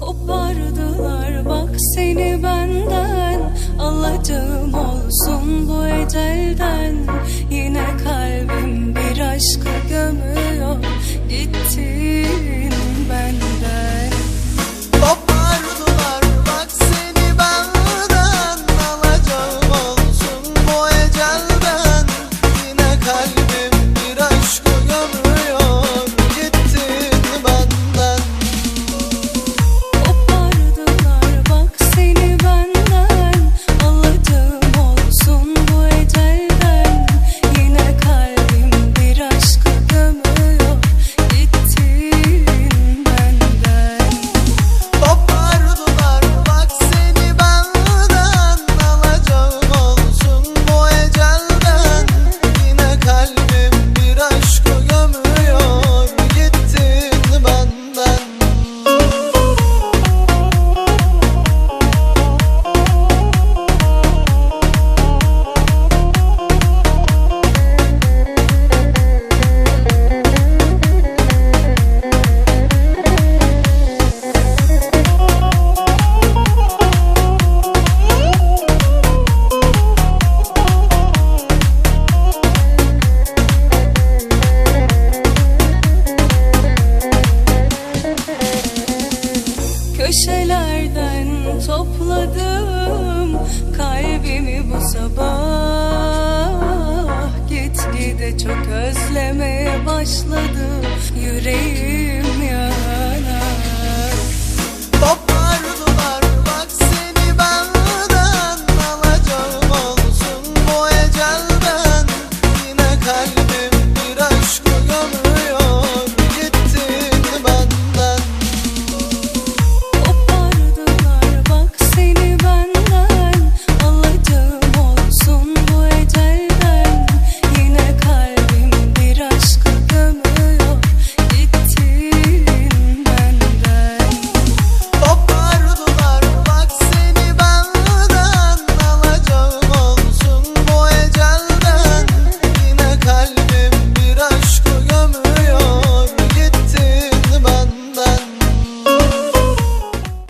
Kopardılar. Bak seni benden Alacağım olsun bu ecelden. Yine kalbim bir aşkın Köşelerden topladım kalbimi bu sabah. Gitgide çok özlemeye başladı yüreğim yanar Kopardılar bak seni benden Alacağım olsun bu Yine kalbim bir aşkı gömüyor